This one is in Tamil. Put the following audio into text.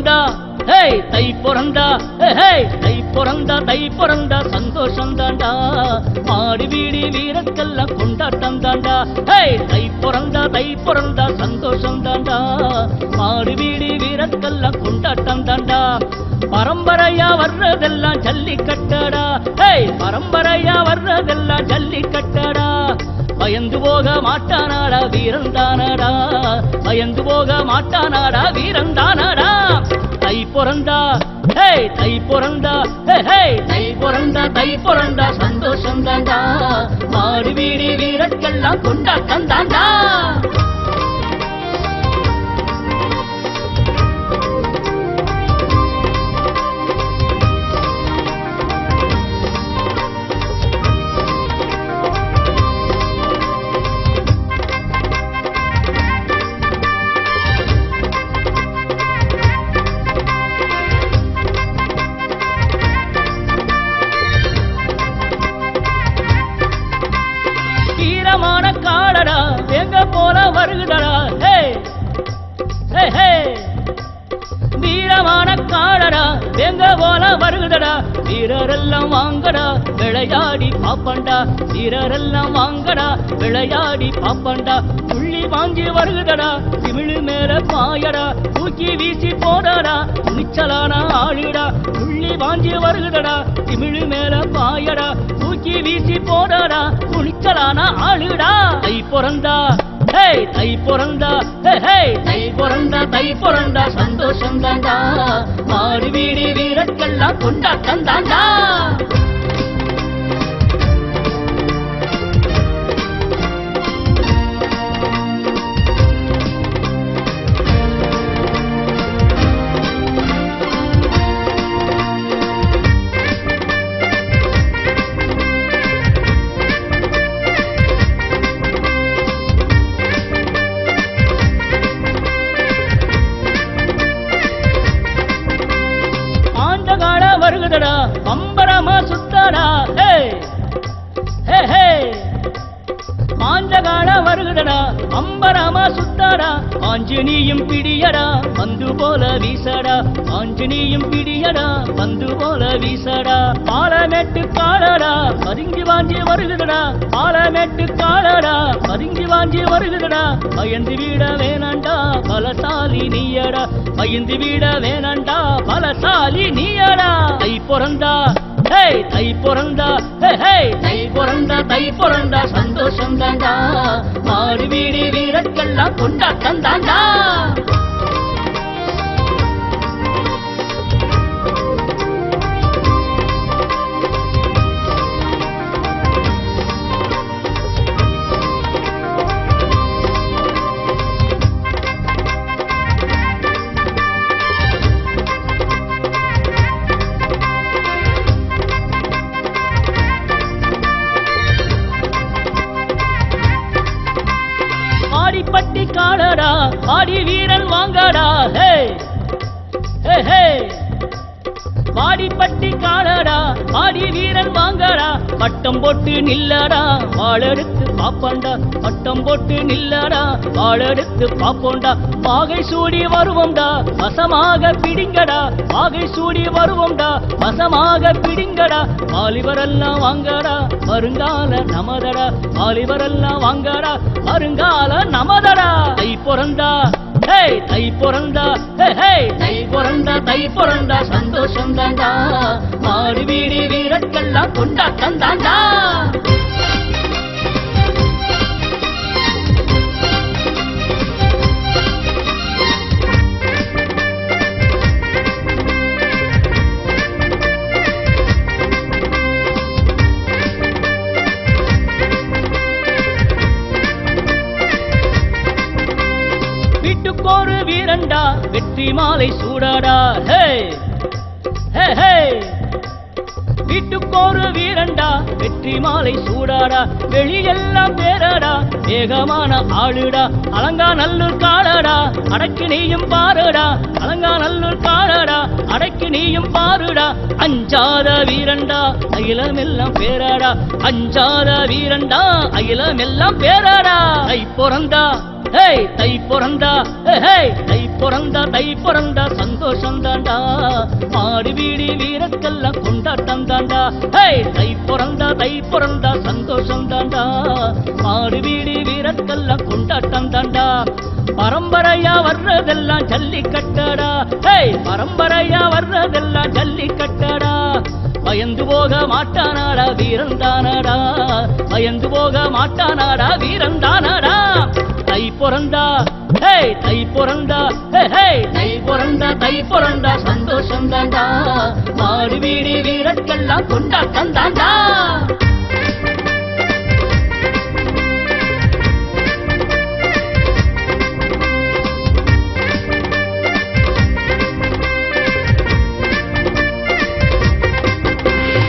பிறந்தா ஹே தை பிறந்தா ஹே தை பிறந்தா தை பிறந்தா சந்தோஷம் தாண்டா. மாடி வீடு வீரக்கெல்லாம் கொண்டாட்டம் தாண்டா. ஹே தை பிறந்தா தை பிறந்தா சந்தோஷம் தாண்டா. மாடி வீடு வீரக்கெல்லாம் கொண்டாட்டம் தாண்டா. பரம்பரையா வர்றதெல்லாம் ஜல்லிக்கட்டடா. ஹே பரம்பரையா வர்றதெல்லாம் ஜல்லிக்கட்டடா. பயந்து போக மாட்டானாடா வீரந்தானடா பயந்து போக மாட்டானாடா வீரந்தானடா தை பிறந்தா ஹே தை பிறந்தா ஹே தை பிறந்தா தை பிறந்தா சந்தோஷம் தாண்டா. மாடு வீடு வீரக்கெல்லாம் கொண்டாட்டம் தாண்டா. வீரமான காடடா எங்க போல வருகுதடா. வீரரெல்லாம் வாங்கடா விளையாடி பாப்பண்டா. வீரரெல்லாம் வாங்கடா விளையாடி பாப்பண்டா. புள்ளி வாங்கி வருகுதடா திமிழு மேல பாயடா. தூக்கி வீசி போடடா துணிச்சலான ஆளுடா. புள்ளி வாங்கி வருகுதடா திமிழு மேல பாயடா. தூக்கி வீசி போடடா துணிச்சலான ஆளுடா. தை பிறந்தா தை பிறந்தா தை பிறந்தா தை பிறந்தா சந்தோஷம் தாண்டா. மாறு வீடு வீரக்கெல்லாம் கொண்டாட்டம் தாண்டா. வருகுதடா பம்பரமா சுத்தடா. ஹே ஹே ஹே. ஆண்ட வருகுதடா அம்பரமா சுத்தாடா. ஆஞ்சனியும் பிடியடா பந்து போல வீசடா. ஆஞ்சனியும் பிடியடா பந்து போல வீசடா. பாலமேட்டு காலடா பதுங்கி வாஞ்சி வருகுதடா. பாலமேட்டு காலடா பதுங்கி வாஞ்சி வருகுதடா. பயந்து வீட வேணாண்டா பலசாலி நீயடா. பயந்து வீட வேணாண்டா பலசாலி நீ பிறந்தா ஹே தை பிறந்தா ஹே ஹே தை பிறந்தா தை பிறந்தா சந்தோஷம் தாண்டா. மாடு வீடு வீரக்கெல்லாம் கொண்டாட்டம் தாண்டா. ஆடி வீரன் வாங்கடா ஹே! ஹே ஹே! வாடிப்பட்டி காலடா ஆடி வீரர் வாங்கடா பட்டம் போட்டு நில்லடா வாழெடுத்து பாப்பண்டா பட்டம் போட்டு நில்லடா வாழெடுத்து பாப்போண்டா பாகை சூடி வருவோம்டா வசமாக பிடிங்கடா பாகை சூடி வருவோம்டா வசமாக பிடிங்கடா வாலிபரெல்லாம் வாங்கடா வருங்கால நமதடா வாலிபரெல்லாம் வாங்கடா வருங்கால நமதடா. தை பிறந்தா ஹே தை பிறந்தா ஹே ஹே பிறந்தா தை பிறந்தா சந்தோஷம் தாண்டா. மாடு வீடு வீரக்கெல்லாம் கொண்டாட்டம் தாண்டா. இரண்டா வெற்றி மாலை சூடாடா. ஹே ஹே வீட்டுக்கோரு வீரண்டா வெற்றி மாலை சூடாடா. வெளியெல்லாம் பேராடா வேகமான ஆளுடா. அலங்கா நல்லூர் காலடா அடக்கி நீயும் பாருடா. அலங்கா நல்லூர் காலடா அடக்கி நீயும் பாருடா. அஞ்சாத வீரண்டா அகிலமெல்லாம் பேராடா. அஞ்சாத வீரண்டா அகிலமெல்லாம் பேராடா. ஐ பிறந்தா. ஹே தை பிறந்தா ஹே தை பிறந்தா தை பிறந்தா சந்தோஷம் தாண்டா. மாடு வீடு வீரக்கெல்லாம் கொண்டாட்டம் தாண்டா. ஹே தை பிறந்தா தை பிறந்தா சந்தோஷம் தாண்டா. மாடு வீடு வீரக்கெல்லாம் கொண்டாட்டம் தாண்டா. பரம்பரையா வர்றதெல்லாம் ஜல்லிக்கட்டடா. ஹே பரம்பரையா வர்றதெல்லாம் ஜல்லிக்கட்டடா. பயந்து போக மாட்டானாடா வீரந்தானடா பயந்து போக மாட்டானாடா வீரந்தானடா தை தை பிறந்தா ஹே தை பிறந்தா தை பிறந்தா சந்தோஷம் தாண்டா. மாடு வீடு வீரர்கள்லாம் கொண்டாட்டம் தாண்டா.